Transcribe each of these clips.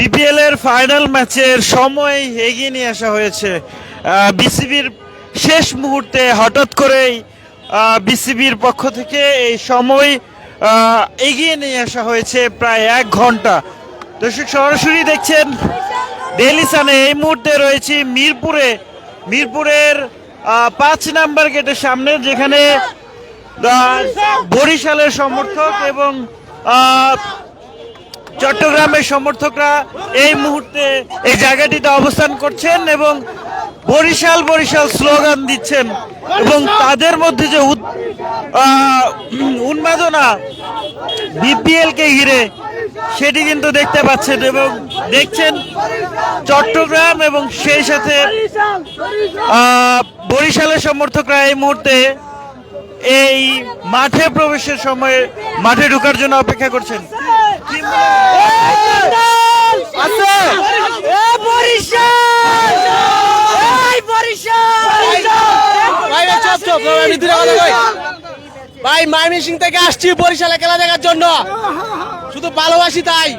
BPL এর final ম্যাচের সময় এগিয়ে নিয়ে আসা হয়েছে বিসিবির শেষ মুহূর্তে হঠাৎ করেই বিসিবির পক্ষ থেকে এই সময় এগিয়ে নিয়ে আসা হয়েছে প্রায় এক ঘণ্টা। দর্শক, সরাসরি দেখছেন ডেলি সানে এই মুহূর্তে রয়েছি মিরপুরে। মিরপুরের পাঁচ নাম্বার গেটের সামনে, যেখানে বরিশালের সমর্থক এবং চট্টগ্রামের সমর্থকরা এই মুহূর্তে এই জায়গাটিতে অবস্থান করছেন এবং বরিশাল বরিশাল স্লোগান দিচ্ছেন এবং তাদের মধ্যে যে উন্মাদনা বিপিএল কে ঘিরে সেটি কিন্তু দেখতে পাচ্ছেন এবং দেখছেন চট্টগ্রাম এবং সেই সাথে বরিশালের সমর্থকরা এই মুহূর্তে এই মাঠে প্রবেশের সময় মাঠে ঢোকার জন্য অপেক্ষা করছেন। ভাই ভাই, চুপ চুপ আমি দূরে কথা কই ভাই মাইমিসিং থেকে আসছি বরিশালে খেলা দেখার জন্য শুধু ভালোবাসি তাই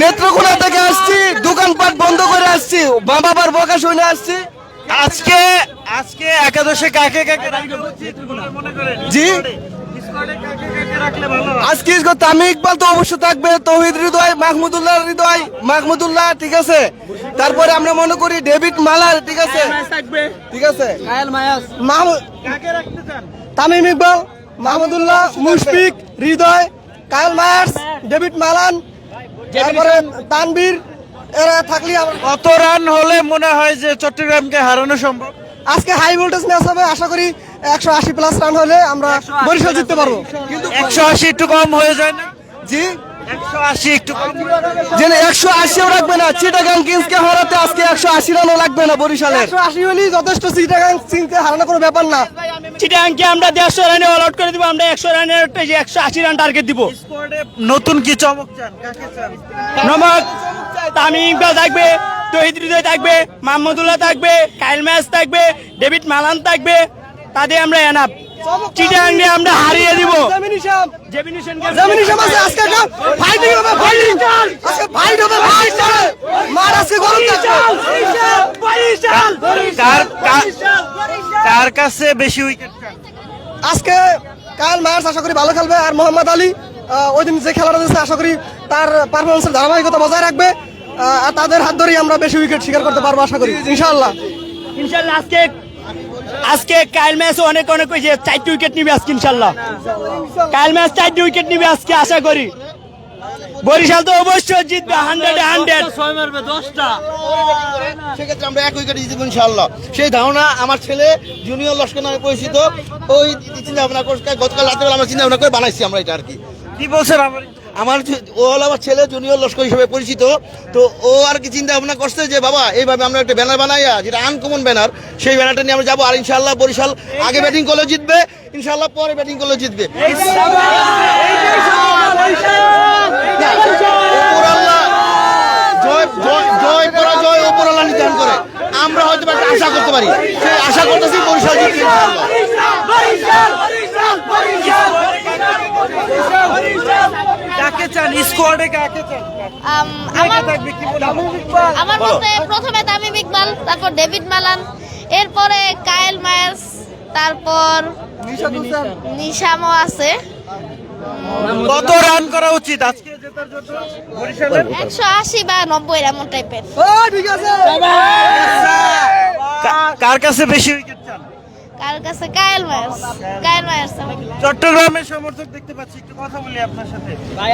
নেত্রকোনা থেকে আসছি দোকানপাট বন্ধ করে আসছি মা বাবার বকা শুনে আসছি আজকে আজকে একাদশে কাকে কাকে জি? আজকে তামি ইকবাল তো অবশ্যই থাকবে তৌহিদ হৃদয় মাহমুদুল্লাহ হৃদয় মাহমুদুল্লাহ ঠিক আছে? তারপরে আমরা মনে করি ডেভিড মালার ঠিক আছে? ঠিক আছে? Kyle Maya's. মাহমুদ কাকে রাখতে চান? Tamim Iqbal Mahmudullah Mushfiq Hridoy Kyle Mayers David Malan তারপরে তানবীর এরা থাকলে আমরা- কত রান হলে মনে হয় যে চট্টগ্রামকে হারানো সম্ভব। আজকে হাই ভোল্টেজ ম্যাচ হবে আশা করি একশো আশি প্লাস রান হলে আমরা বরিশাল জিততে পারব। কিন্তু একশো আশি একটু কম হয়ে যায় না? জি। একশো আশি একটু কম একশো আশিও রাখবে না। চিটাগাং কিংসকে হারাতে আজকে একশো আশি রানও লাগবে না বরিশালের। একশো আশি হলেই যথেষ্ট চিটাগাং কিংসকে হারানো কোনো ব্যাপার না। আমরা দেড়শো রানে অল আউট করে দিব আমরা একশো রানের একশো আশি রান টার্গেট দিব। নতুন কি চমক চান? নমক তামিম ইকবাল থাকবে তহিদ হৃদয় থাকবে মাহমুদুল্লাহ থাকবে কাইল ম্যাচ থাকবে ডেভিড মালান থাকবে তাদের আমরা এনাপ আমরা হারিয়ে দিব। কার কাছে বেশি উইকেট আজকে কাল মার্চ আশা করি ভালো খেলবে। আর মোহাম্মদ আলী ওই দিন যে খেলাটা দিচ্ছে আশা করি তার পারফরমেন্সের ধারাবাহিকতা বজায় রাখবে। আর তাদের হাত ধরেই আমরা বেশি উইকেট শিকার করতে পারব আশা করি। ইনশাআল্লাহ। ইনশাল্লাহ আজকে আজকে কাইল ম্যাচ অনেক অনেক ওই যে চারটি উইকেট নিবে আজকে ইনশাল্লাহ। কাইল ম্যাচ চারটি উইকেট নিবে আজকে আশা করি। বরিশাল তো অবশ্যই জিতবে হান্ড্রেড হান্ড্রেড ছয় মারবে দশটা। সেক্ষেত্রে আমরা এক উইকেটে জিতবো ইনশাল্লাহ সেই ধারণা আমার ছেলে জুনিয়র লস্কর নামে পরিচিত ওই চিন্তা ভাবনা করে গতকাল রাত্রে আমরা চিন্তা ভাবনা করে বানাইছি আমরা এটা আর কি। কি বলছেন আমার আমার ও হলো আমার ছেলে, জুনিয়র লস্কর হিসেবে পরিচিত। তো ও আর কি চিন্তা ভাবনা করছে যে, বাবা, এইভাবে আমরা একটা ব্যানার বানাইয়া, যেটা আনকমন ব্যানার, সেই ব্যানারটা নিয়ে আমরা যাব আর ইনশাল্লাহ বরিশাল, আগে ব্যাটিং করলে জিতবে ইনশাল্লাহ পরে ব্যাটিং করলে জিতবে। জয় নির্ধারণ করে। আমরা হয়তো একটা আশা করতে পারি। সেই আশা করতেছি বরিশাল জিতবে ইনশাল্লাহ কাকে চান স্কোয়াডে কাকে চান? আমার মতে প্রথমে তামিম ইকবাল তারপর ডেভিড মালান এরপরে কায়েল মায়ার্স তারপর নিশামও আছে। কত রান করা উচিত আজকে? জেতার জন্য বরিশালের একশো আশি বা নব্বই এমন টাইপের ঠিক আছে। কার কাছে বেশি উইকেট চান? কার কাছে? কায়েল মায়ার্স কায়েল মায়ার্স চট্টগ্রামের সমর্থক দেখতে পাচ্ছি, একটু কথা বলি আপনার সাথে।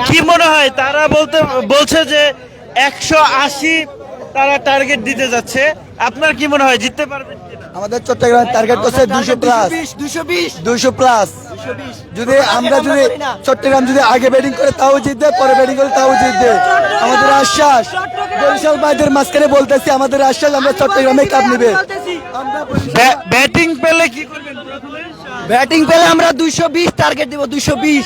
কি মনে হয়, তারা বলতে, বলছে যে একশো আশি তারা টার্গেট দিতে যাচ্ছে। আপনার কি মনে হয়, জিততে পারবেন আমাদের চট্টগ্রামের টার্গেট হচ্ছে দুশো প্লাস দুশো বিশ দুশো প্লাস যদি আমরা যদি চট্টগ্রাম যদি আগে ব্যাটিং করে তাও জিতবে পরে ব্যাটিং করে তাও জিতবে। আমাদের আশ্বাস। বরিশাল ভাইদের মাঝখানে বলতেছি আমাদের আশ্বাস আমরা চট্টগ্রামে কাপ নিবে। ব্যাটিং পেলে কি করবেন? ব্যাটিং পেলে আমরা দুইশো বিশ টার্গেট দিব দুইশো বিশ।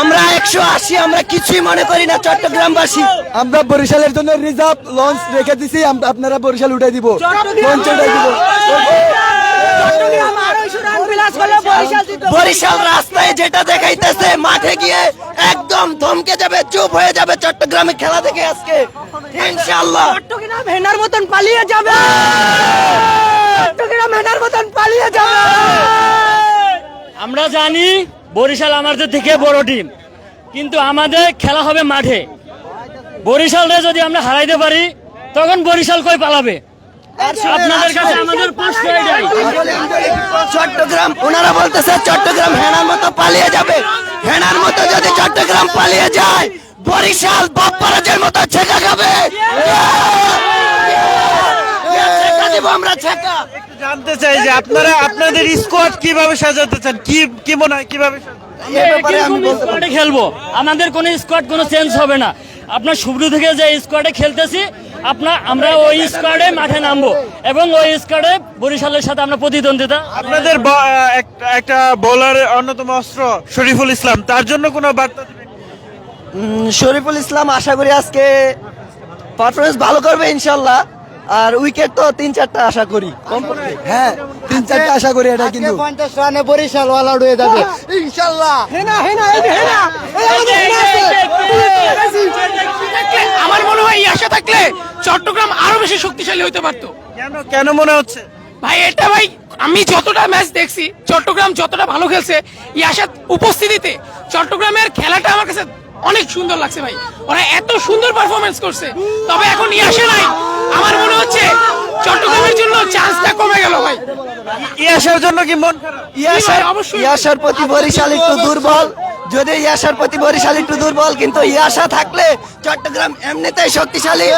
আমরা একশো আশি আমরা কিছুই মনে করি না চট্টগ্রামবাসী। আমরা বরিশালের জন্য রিজার্ভ লঞ্চ রেখে দিছি আমরা- আপনারা বরিশাল উঠাই দিব। লঞ্চ উঠাই দিব। বরিশাল বরিশাল রাস্তায় যেটা দেখাইতেছে মাঠে গিয়ে একদম থমকে যাবে চুপ হয়ে যাবে চট্টগ্রামে খেলা দেখে আজকে। ইনশাআল্লাহ। চট্টগ্রাম হেনার মতন পালিয়ে যাবে। চট্টগ্রাম হেনার মতন পালিয়ে যাবে। আমরা জানি বরিশাল আমাদের থেকে বড় টিম কিন্তু আমাদের খেলা হবে মাঠে। বরিশালরে যদি আমরা হারাইতে পারি তখন বরিশাল কই পালাবে? আপনাদের কাছে আমাদের চট্টগ্রাম ওনারা বলতেছে চট্টগ্রাম হেনার মতো পালিয়ে যাবে। হেনার মতো যদি চট্টগ্রাম পালিয়ে যায় বরিশাল বাপ্পারাজের মতো ছেকা খাবে। দিব আমরা ছেকা। জানতে চাই যে আপনারা আপনাদের স্কোয়াড কীভাবে সাজাতে চান? কি কি মনে হয় কীভাবে স্কোয়াডে খেলব। আমাদের কোনো স্কোয়াড কোনো চেঞ্জ হবে না। আপনার শুরু থেকে যে স্কোয়াডে খেলতেছি আপনার আমরা ওই স্কোয়াডে মাঠে নামবো। এবং ওই স্কোয়াডে বরিশালের সাথে আমরা প্রতিদ্বন্দ্বিতা। আপনাদের একটা- একটা বোলারের অন্যতম অস্ত্র শরীফুল ইসলাম তার জন্য কোনো বার্তা শরীফুল ইসলাম আশা করি আজকে পারফরমেন্স ভালো করবে ইনশাল্লাহ। আর উইকেট তো তিন চারটা আশা করি। হ্যাঁ তিন চারটা আশা করি এটা কিন্তু। পঞ্চাশ রানে বরিশাল আউট হয়ে যাবে। ইনশাল্লাহ। আমার মনে হয় এই আশা থাকলে চট্টগ্রাম আরও বেশি শক্তিশালী হতে পারতো। কেন কেন মনে হচ্ছে? ভাই এটা ভাই আমি যতটা ম্যাচ দেখছি চট্টগ্রাম যতটা ভালো খেলছে এই আশা উপস্থিতিতে চট্টগ্রামের খেলাটা আমার কাছে অনেক সুন্দর লাগছে ভাই। ওরা এত সুন্দর পারফরমেন্স করছে। তবে এখন ইয়াসে নাই। আমার মনে হচ্ছে চট্টগ্রামের জন্য চান্সটা কমে গেল ভাই। ইয়াসার জন্য কি মন ইয়াসার। ইয়াসার প্রতি বরিশাল একটু দুর্বল। যদি ইয়াসার প্রতি বরিশাল একটু দুর্বল কিন্তু ইয়াসা থাকলে চট্টগ্রাম এমনিতেই শক্তিশালী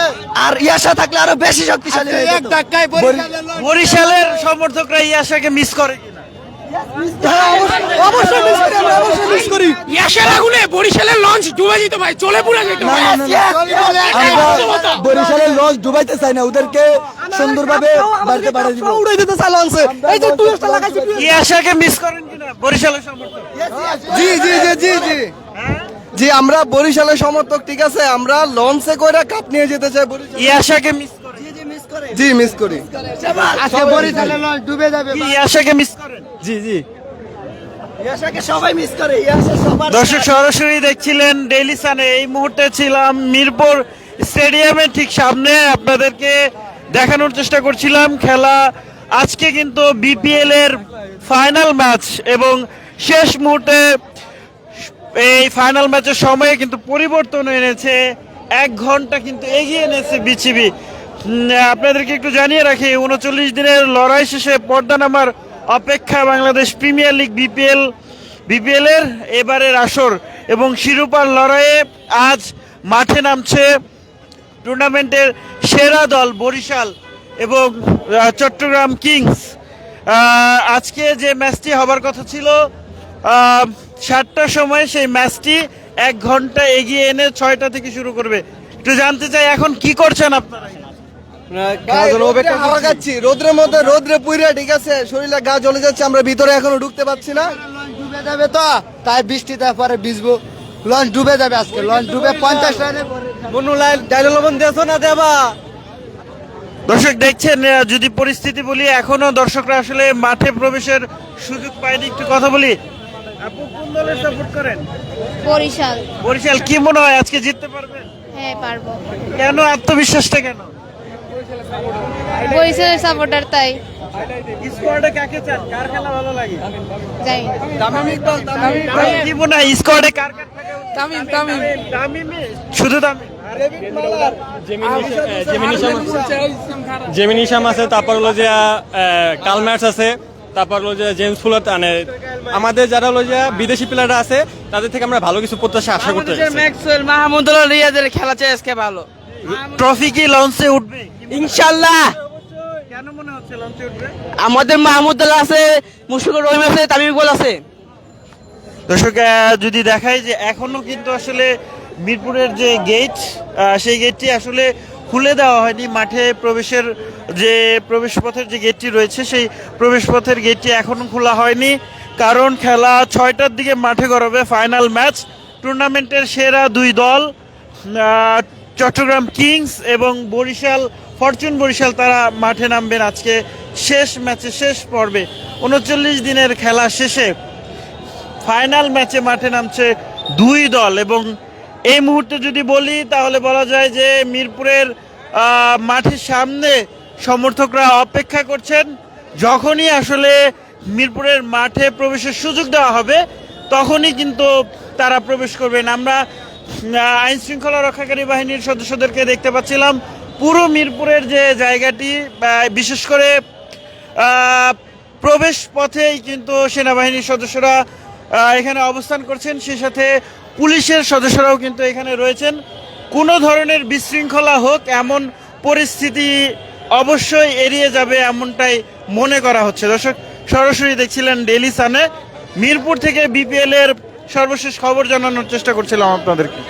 আর ইয়াসা থাকলে আরও বেশি শক্তিশালী এক ধাক্কায় বরিশালের সমর্থকরা ইয়াসাকে মিস করে। অবশ্যই miss করি আমরা, অবশ্যই miss করি। ইয়াসের আগুনে বরিশালের লঞ্চ ডুবে যেত ভাই চলে পুরা যেত না, না, না, না। বরিশালের লঞ্চ ডুবাইতে চাই না ওদেরকে সুন্দরভাবে বাড়িতে পাঠিয়ে দিব। উড়াই দিতে চাই লঞ্চে এই যে টুরিস্টটা লাগাইছে ইয়াসাকে মিস করেন কিনা? বরিশালের সমর্থক। জি জি জি জি। জি জি আমরা বরিশালের সমর্থক ঠিক আছে? আমরা লঞ্চে করে কাপ নিয়ে যেতে চাই বরিশাল ইয়াসাকে মিস জি মিস করি। আজকে বরিশালের লঞ্চ ডুবে যাবে কি ইয়াসাকে মিস করেন। জি জি। ইয়াসাকে সবাই মিস করে ইয়াসা সবার দর্শক সরাসরি দেখছিলেন ডেইলি সানে এই মুহূর্তে ছিলাম মিরপুর স্টেডিয়ামের ঠিক সামনে। আপনাদেরকে দেখানোর চেষ্টা করছিলাম খেলা। আজকে কিন্তু বিপিএল এর ফাইনাল ম্যাচ এবং শেষ মুহূর্তে এই ফাইনাল ম্যাচের সময়ে কিন্তু পরিবর্তন এনেছে। এক ঘণ্টা কিন্তু এগিয়ে এনেছে বিসিবি আপনাদেরকে একটু জানিয়ে রাখি, উনচল্লিশ দিনের লড়াই শেষে পর্দা নামার অপেক্ষা Bangladesh Premier League BPL BPL এর এবারের আসর এবং শিরোপার লড়াইয়ে আজ মাঠে নামছে টুর্নামেন্টের সেরা দল বরিশাল এবং চট্টগ্রাম কিংস। আজকে যে ম্যাচটি হবার কথা ছিল সাতটার সময় সেই ম্যাচটি এক ঘণ্টা এগিয়ে এনে ছয়টা থেকে শুরু করবে। একটু জানতে চাই, এখন কি করছেন আপনারা? হাওয়া খাচ্ছি রোদ্রের মধ্যে রোদ্রে পুইরা ঠিক আছে? শরীরে গা জ্বলে যাচ্ছে আমরা ভিতরে এখনও ঢুকতে পারছি না। ডুবে যাবে তো? তাই বৃষ্টিতে পরে ভিজবো। লঞ্চ ডুবে যাবে আজকে লঞ্চ ডুবে পঞ্চাশ রানে মনু লাইন ডাইল লবণ দেছো না দেবা? দর্শক দেখছেন যদি পরিস্থিতি বলি এখনও দর্শকরা আসলে মাঠে প্রবেশের সুযোগ পায়নি। একটু কথা বলি। আপু কোন দলের সাপোর্ট করেন? বরিশাল। বরিশাল কি মনে হয় আজকে জিততে পারবেন হ্যাঁ পারব। কেন? আত্মবিশ্বাসটা কেন? বরিশালের সাপোর্টার তাই। স্কোয়াডে কাকে চান? কার খেলা ভালো লাগে? যাই কি স্কোয়াডে কার কার থাকা? উচিত? তামিম। তামিম শুধু তামিম। জেমিনি আছে তারপর হলো যে কালম্যাটস আছে তারপর হলো যে জেমস ফুলার মানে আমাদের যারা হলো যে বিদেশি প্লেয়াররা আছে তাদের থেকে আমরা ভালো কিছু প্রত্যাশা আশা করতে ম্যাক্সওয়েল মাহমুদুল্লাহ খেলা চাই আজকে ভালো। ট্রফি কি লঞ্চে উঠবে? ইনশাল্লাহ। কেন মনে হচ্ছে লঞ্চে উঠবে? আমাদের মাহমুদুল্লাহ আছে মুশফিকুর রহিম আছে তামিম ইকবাল আছে। দর্শক যদি দেখায় যে এখনও কিন্তু আসলে মিরপুরের যে গেট সেই গেটটি আসলে খুলে দেওয়া হয়নি। মাঠে প্রবেশের যে প্রবেশ পথের যে গেটটি রয়েছে সেই প্রবেশ পথের গেটটি এখনও খোলা হয়নি। কারণ খেলা ছয়টার দিকে মাঠে গড়াবে ফাইনাল ম্যাচ টুর্নামেন্টের সেরা দুই দল আহ, চট্টগ্রাম কিংস এবং বরিশাল, ফরচুন বরিশাল তারা মাঠে নামবেন আজকে শেষ ম্যাচে, শেষ পর্বে। উনচল্লিশ দিনের খেলা শেষে ফাইনাল ম্যাচে মাঠে নামছে দুই দল এবং এই মুহূর্তে যদি বলি, তাহলে বলা যায় যে মিরপুরের মাঠের সামনে সমর্থকরা অপেক্ষা করছেন। যখনই আসলে মিরপুরের মাঠে প্রবেশের সুযোগ দেওয়া হবে, তখনই কিন্তু তারা প্রবেশ করবেন। আমরা আইন শৃঙ্খলা রক্ষাকারী বাহিনীর সদস্যদেরকে দেখতে পাচ্ছিলাম। পুরো মিরপুরের যে জায়গাটি বিশেষ করে প্রবেশ পথেই কিন্তু সেনাবাহিনীর সদস্যরা এখানে অবস্থান করছেন। সেই সাথে পুলিশের সদস্যরাও কিন্তু এখানে রয়েছেন। কোনো ধরনের বিশৃঙ্খলা হোক, এমন পরিস্থিতি অবশ্যই এড়িয়ে যাবে এমনটাই মনে করা হচ্ছে। দর্শক, সরাসরি দেখছিলেন ডেলি সানে। মিরপুর থেকে বিপিএল এর সর্বশেষ খবর জানানোর চেষ্টা করছিলাম আপনাদেরকে।